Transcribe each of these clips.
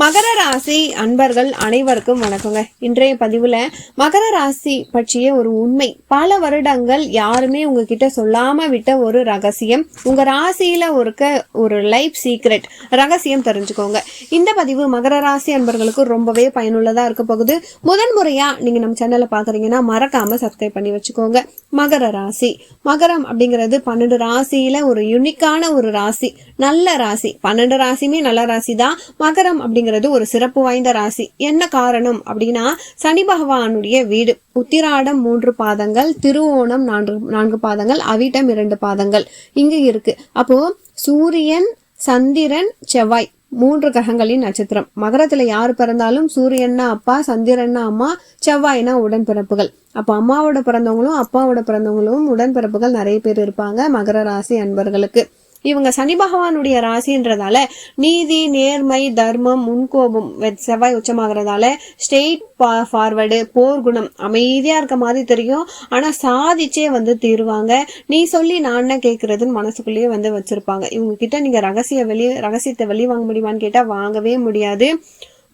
மகர ராசி அன்பர்கள் அனைவருக்கும் வணக்கங்க. இன்றைய பதிவுல மகர ராசி பற்றிய ஒரு உண்மை. பல வருடங்கள் யாருமே உங்ககிட்ட சொல்லாம விட்ட ஒரு ரகசியம். உங்க ராசியில இருக்க ஒரு லைஃப் சீக்ரெட் ரகசியம் தெரிஞ்சுக்கோங்க. இந்த பதிவு மகர ராசி அன்பர்களுக்கு ரொம்பவே பயனுள்ளதா இருக்க போகுது. முதன் முறையா நீங்க நம்ம சேனலை பாக்குறீங்கன்னா மறக்காம சப்ஸ்கிரைப் பண்ணி வச்சுக்கோங்க. மகர ராசி. மகரம் அப்படிங்கிறது பன்னெண்டு ராசியில ஒரு யுனிக்கான ஒரு ராசி. நல்ல ராசி. பன்னெண்டு ராசியுமே நல்ல ராசி தான் மகரம் அப்படிங்கிறது ஒரு சிறப்பு வாய்ந்த ராசி. என்ன காரணம்? அப்படின்னா சனி பகவானுடைய வீடு. உத்திராடம் மூன்று பாதங்கள் திருவோணம் நான்கு நான்கு பாதங்கள் அவிட்டம் இரண்டு பாதங்கள். இங்க இருக்கு. அப்போ சூரியன் சந்திரன் செவ்வாய் மூன்று கிரகங்களின் நட்சத்திரம். மகரத்துல யார் பிறந்தாலும் சூரியன்னா அப்பா சந்திரன்னா அம்மா செவ்வாய்னா உடன்பிறப்புகள். அப்போ அம்மாவோட பிறந்தவங்களும் அப்பாவோட பிறந்தவங்களும் உடன்பிறப்புகள் நிறைய பேர் இருப்பாங்க மகர ராசி அன்பர்களுக்கு. இவங்க சனி பகவானுடைய ராசின்றதால நீதி நேர்மை தர்மம் முன்கோபம் செவ்வாய் உச்சமாகறதால ஸ்ட்ரெயிட் ஃபார்வர்டு போர் குணம் அமைதியா இருக்க மாதிரி தெரியும். ஆனா சாதிச்சே வந்து தீருவாங்க. நீ சொல்லி நான் என்ன கேட்கறதுன்னு மனசுக்குள்ளேயே வந்து வச்சிருப்பாங்க. இவங்க கிட்ட நீங்க ரகசிய வெளி ரகசியத்தை வெளி வாங்க முடியுமான்னு கேட்டா வாங்கவே முடியாது.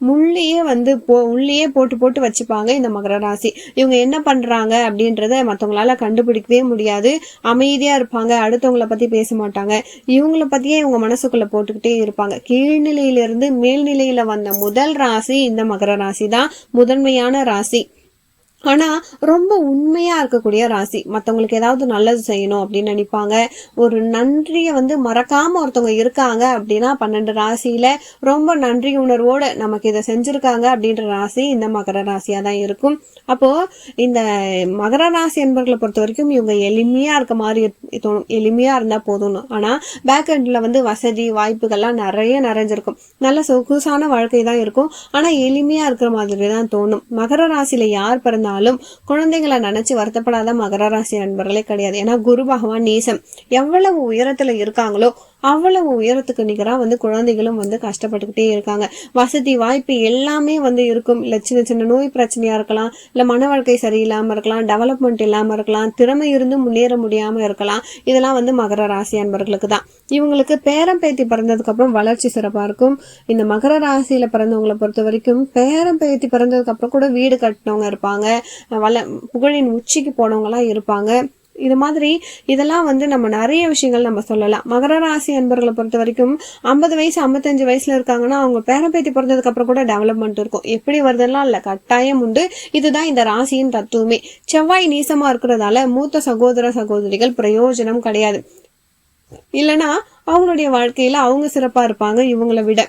முள்ளையே வந்து போ உள்ளேயே போட்டு போட்டு வச்சுப்பாங்க இந்த மகர ராசி. இவங்க என்ன பண்ணுறாங்க அப்படின்றத மற்றவங்களால கண்டுபிடிக்கவே முடியாது. அமைதியாக இருப்பாங்க. அடுத்தவங்கள பற்றி பேச மாட்டாங்க. இவங்கள பற்றியே இவங்க மனசுக்குள்ளே போட்டுக்கிட்டே இருப்பாங்க. கீழ்நிலையிலிருந்து மேல்நிலையில் வந்த முதல் ராசி இந்த மகர ராசி தான் முதன்மையான ராசி. ஆனால் ரொம்ப உண்மையாக இருக்கக்கூடிய ராசி. மற்றவங்களுக்கு ஏதாவது நல்லது செய்யணும் அப்படின்னு நினைப்பாங்க. ஒரு நன்றியை வந்து மறக்காமல் ஒருத்தவங்க இருக்காங்க அப்படின்னா பன்னெண்டு ராசியில் ரொம்ப நன்றி உணர்வோடு நமக்கு இதை செஞ்சுருக்காங்க அப்படின்ற ராசி இந்த மகர ராசியாக தான் இருக்கும். அப்போது இந்த மகர ராசி என்பர்களை பொறுத்த வரைக்கும் இவங்க எளிமையாக இருக்க மாதிரி தோணும். எளிமையாக இருந்தால் போதும்னு. ஆனால் பேக் வந்து வசதி வாய்ப்புகள்லாம் நிறைய நிறைஞ்சிருக்கும். நல்ல சொகுசான வாழ்க்கை தான் இருக்கும். ஆனால் எளிமையாக இருக்கிற மாதிரி தான் தோணும். மகர ராசியில் யார் பிறந்தாலும் குழந்தைங்களை நினைச்சு வருத்தப்படாத மகர ராசி நண்பர்களே கிடையாது. ஏன்னா குரு பகவான் நேசம். எவ்வளவு உயரத்துல இருக்காங்களோ அவ்வளவு உயரத்துக்கு நிகராக வந்து குழந்தைகளும் வந்து கஷ்டப்பட்டுக்கிட்டே இருக்காங்க. வசதி வாய்ப்பு எல்லாமே வந்து இருக்கும். இல்லை சின்ன சின்ன நோய் பிரச்சனையாக இருக்கலாம். இல்லை மன வாழ்க்கை சரியில்லாமல் இருக்கலாம். டெவலப்மெண்ட் இல்லாமல் இருக்கலாம். திறமை இருந்தும் முன்னேற முடியாமல் இருக்கலாம். இதெல்லாம் வந்து மகர ராசி அன்பர்களுக்கு தான். இவங்களுக்கு பேரம் பேத்தி பிறந்ததுக்கப்புறம் வளர்ச்சி சிறப்பாக இருக்கும். இந்த மகர ராசியில் பிறந்தவங்களை பொறுத்த வரைக்கும் பேரம் பேத்தி பிறந்ததுக்கப்புறம் கூட வீடு கட்டினவங்க இருப்பாங்க. வள புகழின் உச்சிக்கு போனவங்களாம் இருப்பாங்க. இது மாதிரி இதெல்லாம் வந்து நம்ம நிறைய விஷயங்கள் நம்ம சொல்லலாம். மகர ராசி அன்பர்களை பொறுத்த வரைக்கும் ஐம்பது வயசு ஐம்பத்தஞ்சு வயசுல இருக்காங்கன்னா அவங்க பேரம்பேத்தி பிறந்ததுக்கு அப்புறம் கூட டெவலப்மெண்ட் இருக்கும். எப்படி வருதெல்லாம் இல்லை கட்டாயம் உண்டு. இதுதான் இந்த ராசியின் தத்துவமே. செவ்வாய் நீசமா இருக்கிறதால மூத்த சகோதர சகோதரிகள் பிரயோஜனம் கிடையாது. இல்லைன்னா அவங்களுடைய வாழ்க்கையில அவங்க சிறப்பா இருப்பாங்க இவங்களை விட.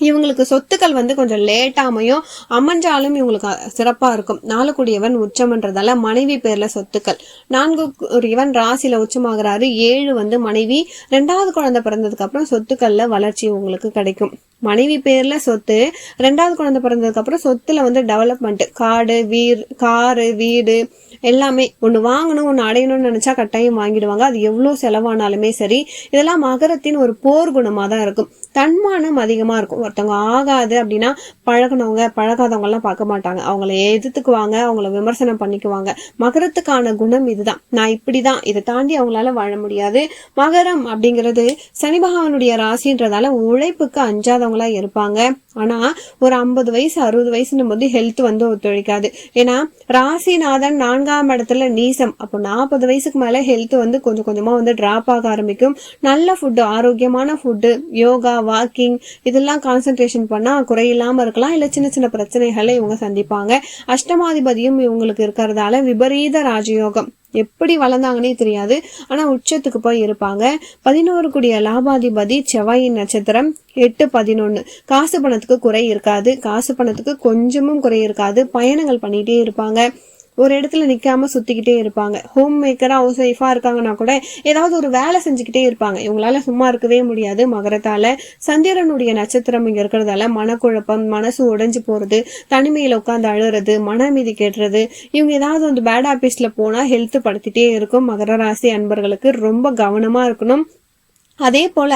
இவங்களுக்கு சொத்துக்கள் வந்து கொஞ்சம் லேட்டாமையும் அமைஞ்சாலும் இவங்களுக்கு சிறப்பாக இருக்கும். இருக்கும் நாலுக்குடியவன் உச்சம்ன்றதால மனைவி பேரில் சொத்துக்கள். நான்கு இவன் ராசியில் உச்சமாகிறாரு. ஏழு வந்து மனைவி. ரெண்டாவது குழந்தை பிறந்ததுக்கு அப்புறம் சொத்துக்களில் வளர்ச்சி உங்களுக்கு கிடைக்கும். மனைவி பேரில் சொத்து. ரெண்டாவது குழந்தை பிறந்ததுக்கு அப்புறம் சொத்துல வந்து டெவலப்மெண்ட் காடு வீர் காரு வீடு எல்லாமே. ஒன்று வாங்கணும் ஒன்று அடையணும்னு நினச்சா கட்டாயம் வாங்கிடுவாங்க. அது எவ்வளோ செலவானாலுமே சரி. இதெல்லாம் மகரத்தின் ஒரு போர் குணமாக தான் இருக்கும். தன்மானம் அதிகமாக இருக்கும். ஒருத்தவங்க ஆகாது அப்படின்னா பழகுனவங்க பழகாதவங்கலாம் பார்க்க மாட்டாங்க. அவங்கள எதிர்த்துக்குவாங்க அவங்கள விமர்சனம் பண்ணிக்குவாங்க. மகரத்துக்கான குணம் இதுதான். நான் இப்படி தான் இதை தாண்டி அவங்களால வாழ முடியாது. மகரம் அப்படிங்கிறது சனி பகவானுடைய ராசின்றதால உழைப்புக்கு அஞ்சாதவங்களா இருப்பாங்க. ஆனா ஒரு ஐம்பது வயசு அறுபது வயசுன்னும் போது ஹெல்த் வந்து ஒத்துழைக்காது. ஏன்னா ராசிநாதன் நான்காம் இடத்துல நீசம். அப்போ நாற்பது வயசுக்கு மேல ஹெல்த் வந்து கொஞ்சம் கொஞ்சமா வந்து டிராப் ஆக ஆரம்பிக்கும். நல்ல ஃபுட்டு ஆரோக்கியமான ஃபுட்டு யோகா வாக்கிங் இதெல்லாம் கான்சென்ட்ரேஷன் பண்ணால் குறையில்லாமல் இருக்கலாம். இல்லை சின்ன சின்ன பிரச்சனைகளை இவங்க சந்திப்பாங்க. அஷ்டமாதிபதியும் இவங்களுக்கு இருக்கிறதால விபரீத ராஜயோகம். எப்படி வளர்ந்தாங்கன்னே தெரியாது. ஆனால் உச்சத்துக்கு போய் இருப்பாங்க. பதினோரு கூடிய லாபாதிபதி செவ்வாயின் நட்சத்திரம் எட்டு பதினொன்று காசு பணத்துக்கு குறை இருக்காது. காசு பணத்துக்கு கொஞ்சமும் குறை இருக்காது. பயணங்கள் பண்ணிகிட்டே இருப்பாங்க. ஒரு இடத்துல நிற்காம சுற்றிக்கிட்டே இருப்பாங்க. ஹோம் மேக்கராக ஹவுஸ் ஒய்ஃபாக இருக்காங்கன்னா கூட ஏதாவது ஒரு வேலை செஞ்சுக்கிட்டே இருப்பாங்க. இவங்களால சும்மா இருக்கவே முடியாது. மகரத்தால் சந்திரனுடைய நட்சத்திரம் இங்கே இருக்கிறதால மனக்குழப்பம் மனசு உடைஞ்சு போகிறது தனிமையில் உட்காந்து அழுறது மனமீதி கேட்டுறது இவங்க ஏதாவது வந்து பேட் ஆஃபீஸில் போனால் ஹெல்த் படுத்திட்டே இருக்கும். மகர ராசி அன்பர்களுக்கு ரொம்ப கவனமாக இருக்கணும். அதே போல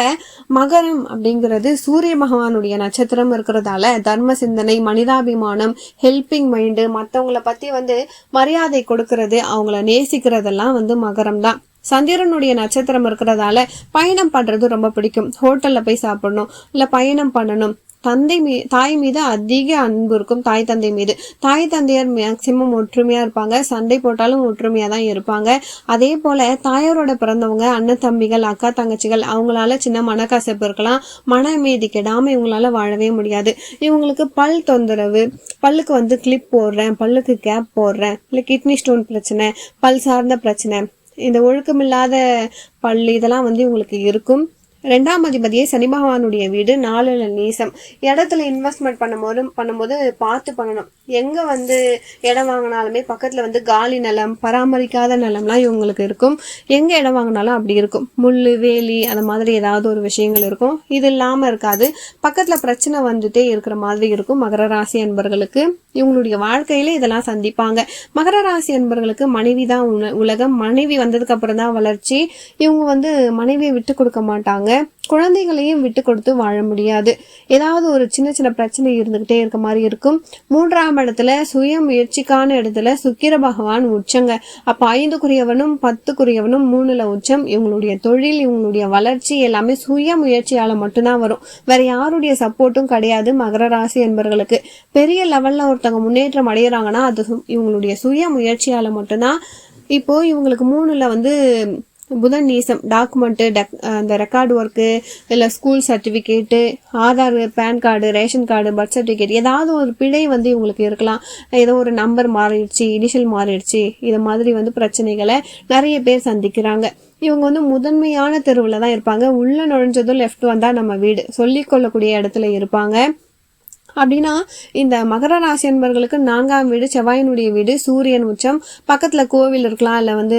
மகரம் அப்படிங்கிறது சூரிய பகவானுடைய நட்சத்திரம் இருக்கிறதால தர்ம சிந்தனை மனிதாபிமானம் ஹெல்பிங் மைண்டு மற்றவங்கள பற்றி வந்து மரியாதை கொடுக்கறது அவங்கள நேசிக்கிறதெல்லாம் வந்து மகரம் தான் சந்திரனுடைய நட்சத்திரம் இருக்கிறதால பயணம் பண்றது ரொம்ப பிடிக்கும். ஹோட்டல்ல போய் சாப்பிடணும் இல்ல பயணம் பண்ணணும். தந்தை மீ தாய் மீது அதிக அன்பு இருக்கும் தாய் தந்தை மீது. தாய் தந்தையர் மேக்சிமம் ஒற்றுமையாக இருப்பாங்க. சண்டை போட்டாலும் ஒற்றுமையாக தான் இருப்பாங்க. அதே போல் தாயாரோட பிறந்தவங்க அண்ணன் தம்பிகள் அக்கா தங்கச்சிகள் அவங்களால சின்ன மனக்கசப்பு இருக்கலாம். மன அமைதி கெடாமல் இவங்களால வாழவே முடியாது. இவங்களுக்கு பல் தொந்தரவு பல்லுக்கு வந்து கிளிப் போடுறேன் பல்லுக்கு கேப் போடுறேன் இல்லை கிட்னி ஸ்டோன் பிரச்சனை பல் சார்ந்த பிரச்சனை இந்த ஒழுக்கமில்லாத பல் இதெல்லாம் வந்து இவங்களுக்கு இருக்கும். ரெண்டாம் அதிபதியே சனி பகவானுடைய வீடு நாலுல நீசம். இடத்துல இன்வெஸ்ட்மெண்ட் பண்ணும்போது பண்ணும்போது பார்த்து பண்ணணும். எங்கே வந்து இடம் வாங்கினாலுமே பக்கத்தில் வந்து காலி நிலம் பராமரிக்காத நிலம்லாம் இவங்களுக்கு இருக்கும். எங்கே இடம் வாங்கினாலும் அப்படி இருக்கும். முள் வேலி அந்த மாதிரி ஏதாவது ஒரு விஷயங்கள் இருக்கும். இது இல்லாமல் இருக்காது. பக்கத்தில் பிரச்சனை வந்துட்டே இருக்கிற மாதிரி இருக்கும் மகர ராசி அன்பர்களுக்கு. இவங்களுடைய வாழ்க்கையில இதெல்லாம் சந்திப்பாங்க. மகர ராசி அன்பர்களுக்கு மனைவி தான் உலகம். மனைவி வந்ததுக்கு அப்புறம் தான் வளர்ச்சி. இவங்க வந்து மனைவியை விட்டு கொடுக்க மாட்டாங்க. குழந்தைகளையும் விட்டு கொடுத்து வாழ முடியாது. ஏதாவது ஒரு சின்ன சின்ன பிரச்சனை இருந்துகிட்டே இருக்க மாதிரி இருக்கும். மூன்றாம் இடத்துல சுய முயற்சிக்கான இடத்துல சுக்கிர பகவான் உச்சங்க. அப்ப ஐந்துக்குரியவனும் பத்துக்குரியவனும் மூணுல உச்சம். இவங்களுடைய தொழில் இவங்களுடைய வளர்ச்சி எல்லாமே சுய முயற்சியால மட்டும்தான் வரும். வேற யாருடைய சப்போர்ட்டும் கிடையாது மகர ராசி என்பவர்களுக்கு பெரிய லெவல்ல ஒருத்தவங்க முன்னேற்றம் அடையிறாங்கன்னா அது சு- இவங்களுடைய சுய முயற்சியால மட்டும்தான். இப்போ இவங்களுக்கு மூணுல வந்து புதன் நீசம் டாக்குமெண்ட்டு டக் அந்த ரெக்கார்டு ஒர்க்கு இல்லை school certificate Aadhaar PAN card ration card birth certificate ஏதாவது ஒரு பிழை வந்து இவங்களுக்கு இருக்கலாம். ஏதோ ஒரு நம்பர் மாறிடுச்சு இனிஷியல் மாறிடுச்சு இது மாதிரி வந்து பிரச்சனைகளை நிறைய பேர் சந்திக்கிறாங்க. இவங்க வந்து முதன்மையான தெருவில் தான் இருப்பாங்க. உள்ளே நுழைஞ்சதும் லெஃப்ட் வந்தால் நம்ம வீடு. சொல்லிக்கொள்ளக்கூடிய இடத்துல இருப்பாங்க. அப்படின்னா இந்த மகர ராசி அன்பர்களுக்கு நான்காம் வீடு செவ்வாயினுடைய வீடு சூரியன் உச்சம். பக்கத்தில் கோவில் இருக்கலாம் இல்லை வந்து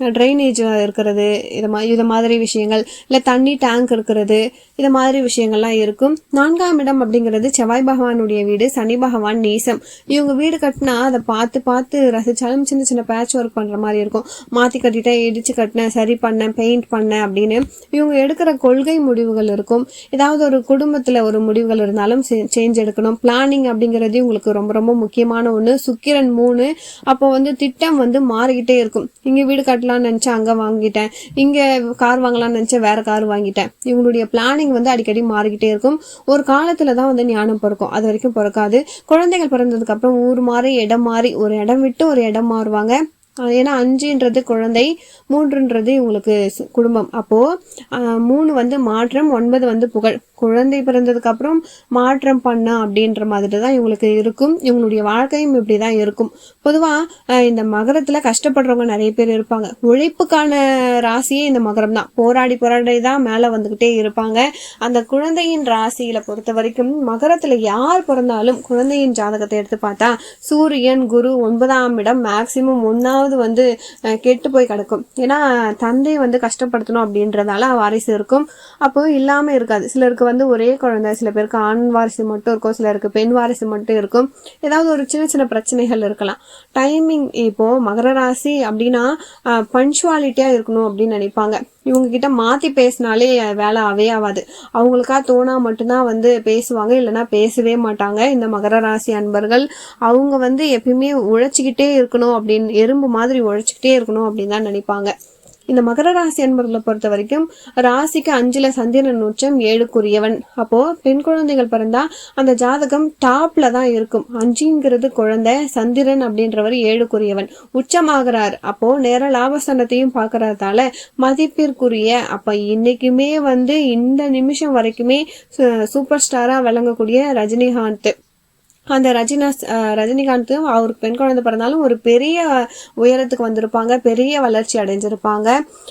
ட்ரைனேஜ் இருக்கிறது இது மா இது மாதிரி விஷயங்கள் இல்லை தண்ணி டேங்க் இருக்கிறது இது மாதிரி விஷயங்கள்லாம் இருக்கும். நான்காம் இடம் அப்படிங்கிறது செவ்வாய் பகவானுடைய வீடு சனி பகவான் நீசம். இவங்க வீடு கட்டினா அதை பார்த்து பார்த்து ரசிச்சாலும் சின்ன சின்ன பேட்ச் ஒர்க் பண்ணுற மாதிரி இருக்கும். மாற்றி கட்டிட்டேன் இடிச்சு கட்டினேன் சரி பண்ணேன் பெயிண்ட் பண்ணேன் அப்படின்னு இவங்க எடுக்கிற கொள்கை முடிவுகள் இருக்கும். ஏதாவது ஒரு குடும்பத்தில் ஒரு முடிவுகள் இருந்தாலும் சேஞ்ச் எடுக்கணும். பிளானிங் அப்படிங்கிறது இவங்களுக்கு ரொம்ப ரொம்ப முக்கியமான ஒன்று சுக்கிரன் மூணு. அப்போ வந்து திட்டம் வந்து மாறிக்கிட்டே இருக்கும். இங்கே வீடு கட்டலாம்னு நினச்சேன் அங்கே வாங்கிட்டேன். இங்கே கார் வாங்கலாம்னு நினச்சேன் வேறு கார் வாங்கிட்டேன். இவங்களுடைய பிளானிங் வந்து அடிக்கடி மாறிக்கிட்டே இருக்கும். ஒரு காலத்தில் தான் வந்து ஞானம் பிறக்கும். அது வரைக்கும் பிறக்காது. குழந்தைகள் பிறந்ததுக்கப்புறம் ஊர் மாறி இடம் மாறி ஒரு இடம் விட்டு ஒரு இடம் மாறுவாங்க. ஏன்னா அஞ்சுன்றது குழந்தை மூன்றுன்றது இவங்களுக்கு சு- குடும்பம். அப்போது மூணு வந்து மாற்றம் ஒன்பது வந்து புகழ். குழந்தை பிறந்ததுக்கு அப்புறம் மாற்றம் பண்ண அப்படின்ற மாதிரி தான் இவங்களுக்கு இருக்கும். இவங்களுடைய வாழ்க்கையும் இப்படி தான் இருக்கும். பொதுவாக இந்த மகரத்தில் கஷ்டப்படுறவங்க நிறைய பேர் இருப்பாங்க. உழைப்புக்கான ராசியே இந்த மகரம் தான். போராடி போராடி தான் மேலே வந்துக்கிட்டே இருப்பாங்க. அந்த குழந்தையின் ராசியில் பொறுத்த வரைக்கும் மகரத்தில் யார் பிறந்தாலும் குழந்தையின் ஜாதகத்தை எடுத்து பார்த்தா சூரியன் குரு ஒன்பதாம் இடம் மேக்சிமம் ஒன்னாவது வந்து கெட்டு போய் கிடக்கும். ஏன்னா தந்தை வந்து கஷ்டப்படுத்தணும் அப்படின்றதால வாரிசு இருக்கும். அப்போ இல்லாமல் இருக்காது. சிலருக்கு வந்து ஒரே குழந்தை சில பேருக்கு ஆண் வாரிசு மட்டும் இருக்கும் சிலருக்கு பெண் வாரிசு மட்டும் இருக்கும். ஏதாவது ஒரு சின்ன சின்ன பிரச்சனைகள் இருக்கலாம். டைமிங் இப்போ மகர ராசி அப்படின்னா பஞ்சுவாலிட்டியா இருக்கணும் அப்படின்னு நினைப்பாங்க. இவங்க கிட்ட மாத்தி பேசினாலே வேலை அவே ஆகாது அவங்களுக்கா தோணா மட்டும்தான் வந்து பேசுவாங்க இல்லைன்னா பேசவே மாட்டாங்க. இந்த மகர ராசி அன்பர்கள் அவங்க வந்து எப்பயுமே உழைச்சிக்கிட்டே இருக்கணும் அப்படின்னு எறும்பு மாதிரி உழைச்சிக்கிட்டே இருக்கணும் அப்படின்னு தான் நினைப்பாங்க. இந்த மகர ராசி அன்பர்களை பொறுத்த வரைக்கும் ராசிக்கு அஞ்சுல சந்திரன் உச்சம் ஏழுக்குரியவன். அப்போ பெண் குழந்தைகள் பிறந்தா அந்த ஜாதகம் டாப்ல தான் இருக்கும். அஞ்சுங்கிறது குழந்தை சந்திரன் அப்படின்றவர் ஏழுக்குரியவன். உச்சமாகிறார். அப்போ நேர லாபஸ்தானத்தையும் பார்க்கறதால மதிப்பிற்குரிய அப்ப இன்னைக்குமே வந்து இந்த நிமிஷம் வரைக்குமே சு- சூப்பர் ஸ்டாரா விளங்கக்கூடிய ரஜினிகாந்த். அந்த ரஜினா அஹ் ரஜினிகாந்தும் அவருக்கு பெண் குழந்தை பிறந்தாலும் ஒரு பெரிய உயரத்துக்கு வந்திருப்பாங்க பெரிய வளர்ச்சி அடைஞ்சிருப்பாங்க.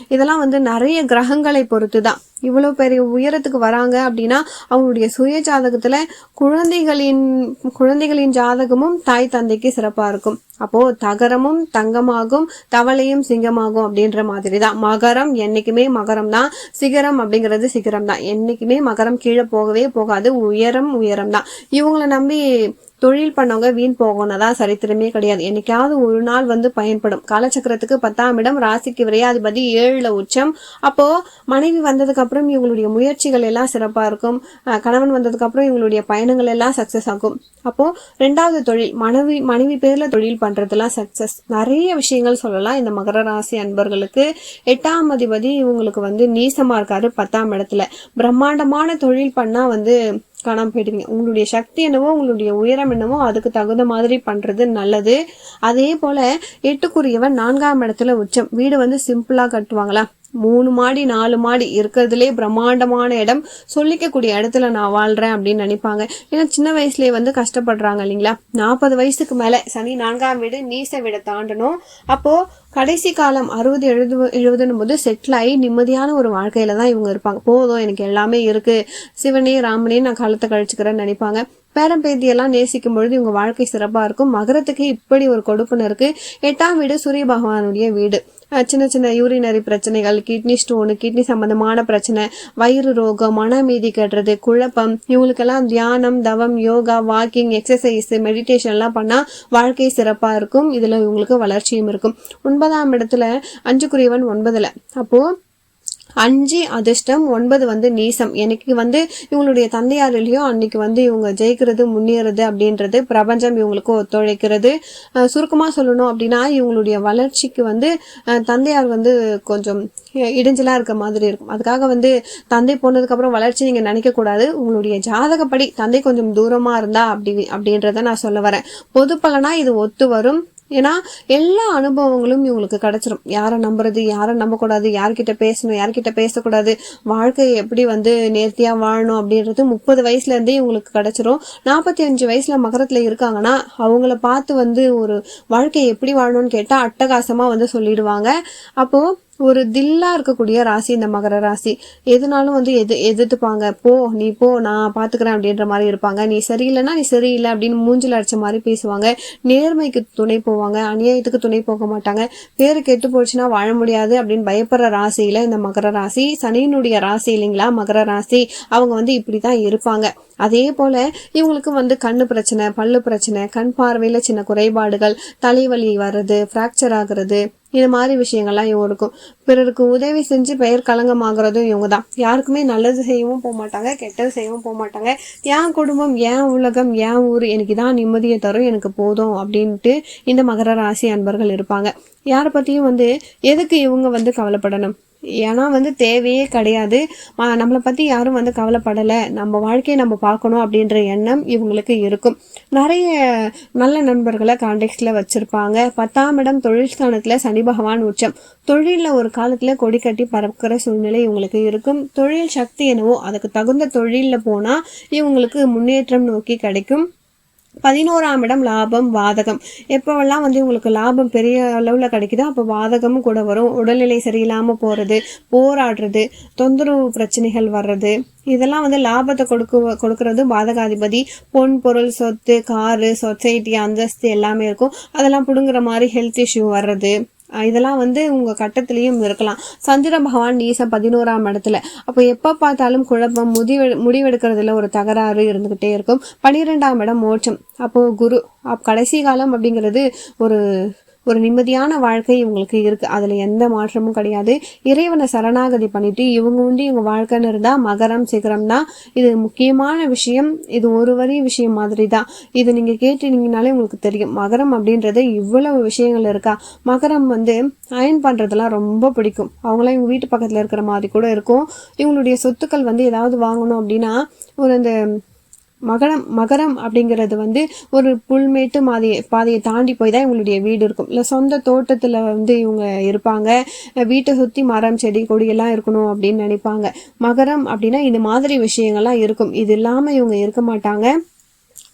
இதெல்லாம் வந்து நிறைய கிரகங்களை பொறுத்து தான் இவ்வளோ பெரிய உயரத்துக்கு வராங்க அப்படின்னா அவங்களுடைய சுய ஜாதகத்தில் குழந்தைகளின் குழந்தைகளின் ஜாதகமும் தாய் தந்தைக்கு சிறப்பாக இருக்கும். அப்போ தகரமும் தங்கமாகும் தவளையும் சிங்கமாகும் அப்படின்ற மாதிரி தான் மகரம் என்னைக்குமே மகரம் தான். சிகரம் அப்படிங்கிறது சிகரம் தான். என்னைக்குமே மகரம் கீழே போகவே போகாது. உயரம் உயரம் தான். இவங்களை நம்பி தொழில் பண்ணவங்க வீண் போகணும்னா சரித்திரமே கிடையாது. என்னைக்காவது ஒரு நாள் வந்து பயன்படும். காலச்சக்கரத்துக்கு பத்தாம் இடம் ராசிக்கு விரையாதிபதி ஏழுல உச்சம். அப்போ மனைவி வந்ததுக்கு அப்புறம் இவங்களுடைய முயற்சிகள் எல்லாம் சிறப்பா இருக்கும். கணவன் வந்ததுக்கு அப்புறம் இவங்களுடைய பயணங்கள் எல்லாம் சக்சஸ் ஆகும். அப்போ ரெண்டாவது தொழில் மனைவி மனைவி பேர்ல தொழில் பண்றதுலாம் சக்சஸ் நிறைய விஷயங்கள் சொல்லலாம். இந்த மகர ராசி அன்பர்களுக்கு எட்டாம் அதிபதி இவங்களுக்கு வந்து நீசமா இருக்காரு பத்தாம் இடத்துல. பிரம்மாண்டமான தொழில் பண்ணா வந்து காணாமல் போயிடுவீங்க. உங்களுடைய சக்தி என்னவோ உங்களுடைய உயரம் என்னவோ அதுக்கு தகுந்த மாதிரி பண்ணுறது நல்லது. அதே போல் எட்டுக்குரியவன் நான்காம் இடத்துல உச்சம். வீடு வந்து சிம்பிளாக கட்டுவாங்களா? மூணு மாடி நாலு மாடி இருக்கிறதுலே பிரம்மாண்டமான இடம். சொல்லிக்கக்கூடிய இடத்துல நான் வாழ்கிறேன் அப்படின்னு நினைப்பாங்க. ஏன்னா சின்ன வயசுலேயே வந்து கஷ்டப்படுறாங்க இல்லைங்களா? நாற்பது வயசுக்கு மேலே சனி நான்காம் வீடு நீச வீடை தாண்டணும். அப்போது கடைசி காலம் அறுபது எழுபது எழுபதுன்னும் போது செட்டில் ஆகி நிம்மதியான ஒரு வாழ்க்கையில தான் இவங்க இருப்பாங்க. போதும் எனக்கு எல்லாமே இருக்கு. சிவனே ராமனே நான் காலத்தை கழிச்சுக்கிறேன்னு நினைப்பாங்க. பேரம்பேத்தியெல்லாம் நேசிக்கும் பொழுது இவங்க வாழ்க்கை சிறப்பாக இருக்கும். மகரத்துக்கு இப்படி ஒரு கொடுப்புன்னு இருக்கு எட்டாம் வீடு சூரிய பகவானுடைய வீடு. சின்ன சின்ன யூரினரி பிரச்சனைகள் கிட்னி ஸ்டோனு கிட்னி சம்பந்தமான பிரச்சனை வயிறு ரோகம் மனமீதி கட்டுறது குழப்பம் இவங்களுக்கெல்லாம் தியானம் தவம் யோகா வாக்கிங் எக்ஸசைஸ் மெடிடேஷன் எல்லாம் பண்ணால் வாழ்க்கை சிறப்பாக இருக்கும். இதில் இவங்களுக்கு வளர்ச்சியும் இருக்கும். ஒன்பதாம் இடத்துல அஞ்சுக்குரியவன் ஒன்பதில். அப்போது அஞ்சு அதிர்ஷ்டம் ஒன்பது வந்து நீசம். எனக்கு வந்து இவங்களுடைய தந்தையார் அன்னைக்கு வந்து இவங்க ஜெயிக்கிறது முன்னேறது அப்படின்றது பிரபஞ்சம் இவங்களுக்கு ஒத்துழைக்கிறது. சுருக்கமாக சொல்லணும் அப்படின்னா இவங்களுடைய வளர்ச்சிக்கு வந்து தந்தையார் வந்து கொஞ்சம் இடைஞ்சலாக இருக்க மாதிரி இருக்கும். அதுக்காக வந்து தந்தை போனதுக்கப்புறம் வளர்ச்சி நீங்கள் நினைக்கக்கூடாது. உங்களுடைய ஜாதகப்படி தந்தை கொஞ்சம் தூரமாக இருந்தா அப்படி அப்படின்றத நான் சொல்ல வரேன். பொது பலனா இது ஒத்து வரும். ஏன்னா எல்லா அனுபவங்களும் இவங்களுக்கு கிடச்சிரும். யாரை நம்புறது யாரை நம்பக்கூடாது யார்கிட்ட பேசணும் யார்கிட்ட பேசக்கூடாது வாழ்க்கை எப்படி வந்து நேர்த்தியாக வாழணும் அப்படின்றது முப்பது வயசுலேருந்தே இவங்களுக்கு கிடச்சிரும். நாற்பத்தி அஞ்சு வயசில் மகரத்தில் இருக்காங்கன்னா அவங்கள பார்த்து வந்து ஒரு வாழ்க்கையை எப்படி வாழணும்னு கேட்டால் அட்டகாசமாக வந்து சொல்லிடுவாங்க. அப்போது ஒரு தில்லா இருக்கக்கூடிய ராசி இந்த மகர ராசி. எதுனாலும் வந்து எது எதிர்த்துப்பாங்க. போ நீ போ நான் பாத்துக்கிறேன் அப்படின்ற மாதிரி இருப்பாங்க. நீ சரியில்லைன்னா நீ சரியில்லை அப்படின்னு மூஞ்சில் அடிச்ச மாதிரி பேசுவாங்க. நேர்மைக்கு துணை போவாங்க. அநியாயத்துக்கு துணை போக மாட்டாங்க. பேரு கெட்டு போச்சுன்னா வாழ முடியாது அப்படின்னு பயப்படுற ராசியில இந்த மகர ராசி. சனியினுடைய ராசி இல்லைங்களா? மகர ராசி. அவங்க வந்து இப்படிதான் இருப்பாங்க. அதே போல இவங்களுக்கு வந்து கண்ணு பிரச்சனை பல்லு பிரச்சனை கண் பார்வையில சின்ன குறைபாடுகள் தலைவலி வர்றது ஃப்ராக்சர் ஆகுறது இது மாதிரி விஷயங்கள்லாம் இவங்க இருக்கும். பிறருக்கு உதவி செஞ்சு பெயர் களங்கமாகறதும் இவங்க தான் யாருக்குமே நல்லது செய்யவும் போக மாட்டாங்க கெட்டது செய்யவும் போக மாட்டாங்க என் குடும்பம் என் உலகம் என் ஊர் எனக்கு தான் நிம்மதியை தரும் எனக்கு போதும் அப்படின்ட்டு இந்த மகர ராசி அன்பர்கள் இருப்பாங்க. யாரை பற்றியும் வந்து எதுக்கு இவங்க வந்து கவலைப்படணும்? ஏன்னா வந்து தேவையே கிடையாது. நம்மளை பற்றி யாரும் வந்து கவலைப்படலை. நம்ம வாழ்க்கையை நம்ம பார்க்கணும் அப்படின்ற எண்ணம் இவங்களுக்கு இருக்கும். நிறைய நல்ல நண்பர்களை கான்டெக்ட்ல வச்சுருப்பாங்க. பத்தாம் இடம் தொழில் சனி பகவான் உச்சம். தொழிலில் ஒரு காலத்தில் கொடி கட்டி பறக்கிற சூழ்நிலை இவங்களுக்கு இருக்கும். தொழில் சக்தி என்னவோ அதுக்கு தகுந்த தொழிலில் போனால் இவங்களுக்கு முன்னேற்றம் நோக்கி கிடைக்கும். பதினோராம் இடம் லாபம் வாதகம். எப்போவெல்லாம் வந்து உங்களுக்கு லாபம் பெரிய அளவில் கிடைக்குதோ அப்போ வாதகமும் கூட வரும். உடல்நிலை சரியில்லாமல் போகிறது போராடுறது தொந்தரவு பிரச்சனைகள் வர்றது இதெல்லாம் வந்து லாபத்தை கொடுக்க கொடுக்கறது பாதகாதிபதி பொன் பொருள் சொத்து காரு சொசைட்டி அந்தஸ்து எல்லாமே இருக்கும். அதெல்லாம் பிடுங்குற மாதிரி ஹெல்த் இஷ்யூ வர்றது. இதெல்லாம் வந்து உங்க கட்டத்துலேயும் இருக்கலாம். சந்திர பகவான் நீசம் பதினோராம் இடத்துல. அப்போ எப்போ பார்த்தாலும் குழப்பம் முடிவு முடிவெடுக்கிறதுல ஒரு தகராறு இருந்துகிட்டே இருக்கும். பன்னிரெண்டாம் இடம் மோட்சம். அப்போ குரு அப் கடைசி காலம் அப்படிங்கிறது ஒரு ஒரு நிம்மதியான வாழ்க்கை இவங்களுக்கு இருக்கு. அதுல எந்த மாற்றமும் கிடையாது. இறைவனை சரணாகதி பண்ணிட்டு இவங்க உண்டு இவங்க வாழ்க்கைன்னு இருந்தா மகரம் சிகரம் தான். இது முக்கியமான விஷயம். இது ஒரு வரி விஷயம் மாதிரி தான் இது நீங்க கேட்டீங்கனாலே உங்களுக்கு தெரியும். மகரம் அப்படின்றது இவ்வளவு விஷயங்கள் இருக்கா? மகரம் வந்து அயன் பண்றதெல்லாம் ரொம்ப பிடிக்கும். அவங்களாம் இவங்க வீட்டு பக்கத்துல இருக்கிற மாதிரி கூட இருக்கும். இவங்களுடைய சொத்துக்கள் வந்து ஏதாவது வாங்கணும் அப்படின்னா ஒரு அந்த மகரம் மகரம் அப்படிங்கிறது வந்து ஒரு புல்மேட்டு மாதியை பாதையை தாண்டி போய் தான் இவங்களுடைய வீடு இருக்கும். இல்லை சொந்த தோட்டத்தில் வந்து இவங்க இருப்பாங்க. வீட்டை சுற்றி மரம் செடி கொடியெல்லாம் இருக்கணும் அப்படின்னு நினைப்பாங்க. மகரம் அப்படின்னா இந்த மாதிரி விஷயங்கள்லாம் இருக்கும். இது இல்லாமல் இவங்க இருக்க மாட்டாங்க.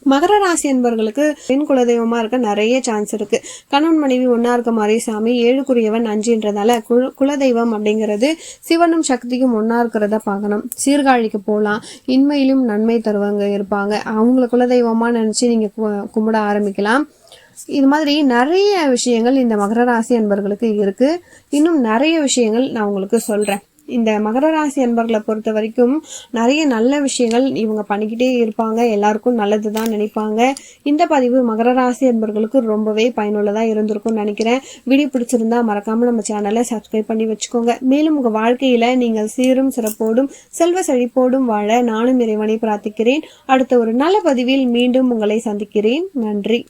மகர ராசி என்பவர்களுக்கு பெண் குலதெய்வமா இருக்க நிறைய சான்ஸ் இருக்கு. கணவன் மனைவி ஒன்னா இருக்க மாதிரி சாமி ஏழுக்குரியவன் அஞ்சுன்றதால குல- குலதெய்வம் அப்படிங்கிறது சிவனும் சக்தியும் ஒன்னா இருக்கிறத பார்க்கணும். சீர்காழிக்கு போகலாம் இன்மையிலும் நன்மை தருவங்க இருப்பாங்க. அவங்கள குலதெய்வமா நினைச்சு நீங்க கும்பிட ஆரம்பிக்கலாம். இது மாதிரி நிறைய விஷயங்கள் இந்த மகர ராசி என்பவர்களுக்கு இருக்கு. இன்னும் நிறைய விஷயங்கள் நான் உங்களுக்கு சொல்றேன். இந்த மகர ராசி அன்பர்களை பொறுத்த வரைக்கும் நிறைய நல்ல விஷயங்கள் இவங்க பண்ணிக்கிட்டே இருப்பாங்க. எல்லாருக்கும் நல்லது தான் நினைப்பாங்க. இந்த பதிவு மகர ராசி அன்பர்களுக்கு ரொம்பவே பயனுள்ளதாக இருந்திருக்கும்னு நினைக்கிறேன். வீடியோ பிடிச்சிருந்தா மறக்காமல் நம்ம சேனலை சப்ஸ்கிரைப் பண்ணி வச்சுக்கோங்க. மேலும் உங்கள் வாழ்க்கையில் நீங்கள் சீரும் சிறப்போடும் செல்வ செழிப்போடும் வாழ நானும் இறைவனை பிரார்த்திக்கிறேன். அடுத்த ஒரு நல்ல பதிவில் மீண்டும் உங்களை சந்திக்கிறேன். நன்றி.